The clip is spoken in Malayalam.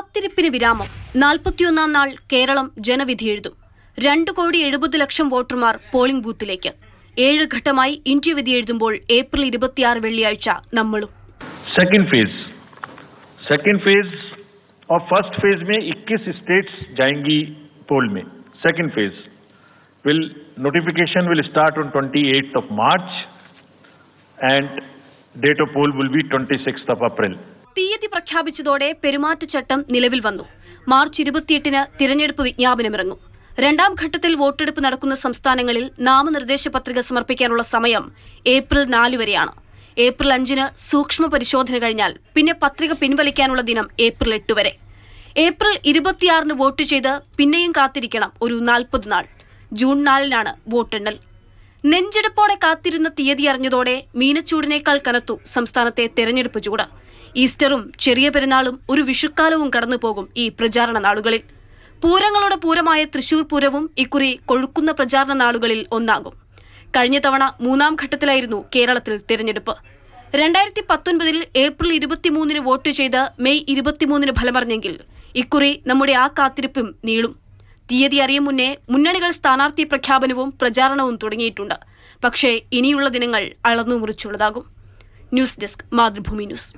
കാത്തിരിപ്പിന് വിരാമം നാൽപ്പത്തിയൊന്നാം നാൾ കേരളം ജനവിധി എഴുതും രണ്ടു കോടി എഴുപത് ലക്ഷം വോട്ടർമാർ പോളിംഗ് ബൂത്തിലേക്ക് ഏഴ് ഘട്ടമായി ഇന്ത്യ വിധി എഴുതുമ്പോൾ ഏപ്രിൽ ഇരുപത്തിയാറ് വെള്ളിയാഴ്ച നമ്മളും सेकेंड फेज सेकेंड फेज और फर्स्ट फेज में 21 स्टेट्स जाएंगी पोल में second phase will notification will start on 28th of March and date of poll will be 26th of April. തീയതി പ്രഖ്യാപിച്ചതോടെ പെരുമാറ്റച്ചട്ടം നിലവിൽ വന്നു. മാർച്ച് ഇരുപത്തിയെട്ടിന് തിരഞ്ഞെടുപ്പ് വിജ്ഞാപനമിറങ്ങും. രണ്ടാം ഘട്ടത്തിൽ വോട്ടെടുപ്പ് നടക്കുന്ന സംസ്ഥാനങ്ങളിൽ നാമനിർദ്ദേശ പത്രിക സമർപ്പിക്കാനുള്ള സമയം ഏപ്രിൽ നാല് വരെയാണ്. ഏപ്രിൽ അഞ്ചിന് സൂക്ഷ്മ പരിശോധന കഴിഞ്ഞാൽ പിന്നെ പത്രിക പിൻവലിക്കാനുള്ള ദിനം ഏപ്രിൽ എട്ട് വരെ. ഏപ്രിൽ ഇരുപത്തിയാറിന് വോട്ട് ചെയ്ത് പിന്നെയും കാത്തിരിക്കണം ഒരു നാൽപ്പത് നാൾ. ജൂൺ നാലിനാണ് വോട്ടെണ്ണൽ. നെഞ്ചെടുപ്പോടെ കാത്തിരുന്ന തീയതി അറിഞ്ഞതോടെ മീനച്ചൂടിനേക്കാൾ കനത്തു സംസ്ഥാനത്തെ തെരഞ്ഞെടുപ്പ് ചൂട്. ഈസ്റ്ററും ചെറിയ പെരുന്നാളും ഒരു വിഷുക്കാലവും കടന്നു പോകും ഈ പ്രചാരണ നാളുകളിൽ. പൂരങ്ങളുടെ പൂരമായ തൃശൂർ പൂരവും ഇക്കുറി കൊഴുക്കുന്ന പ്രചാരണ നാളുകളിൽ ഒന്നാകും. കഴിഞ്ഞ തവണ മൂന്നാം ഘട്ടത്തിലായിരുന്നു കേരളത്തിൽ തിരഞ്ഞെടുപ്പ്. രണ്ടായിരത്തി പത്തൊൻപതിൽ ഏപ്രിൽ ഇരുപത്തിമൂന്നിന് വോട്ട് ചെയ്ത് മെയ് ഇരുപത്തിമൂന്നിന് ഫലമറിഞ്ഞെങ്കിൽ ഇക്കുറി നമ്മുടെ ആ കാത്തിരിപ്പും നീളും. തീയതി അറിയും മുന്നേ മുന്നണികൾ സ്ഥാനാർത്ഥി പ്രഖ്യാപനവും പ്രചാരണവും തുടങ്ങിയിട്ടുണ്ട്. പക്ഷേ ഇനിയുള്ള ദിനങ്ങൾ അളന്നു മുറിച്ചുള്ളതാകും ന്യൂസ് ഡെസ്ക് മാതൃഭൂമി ന്യൂസ്.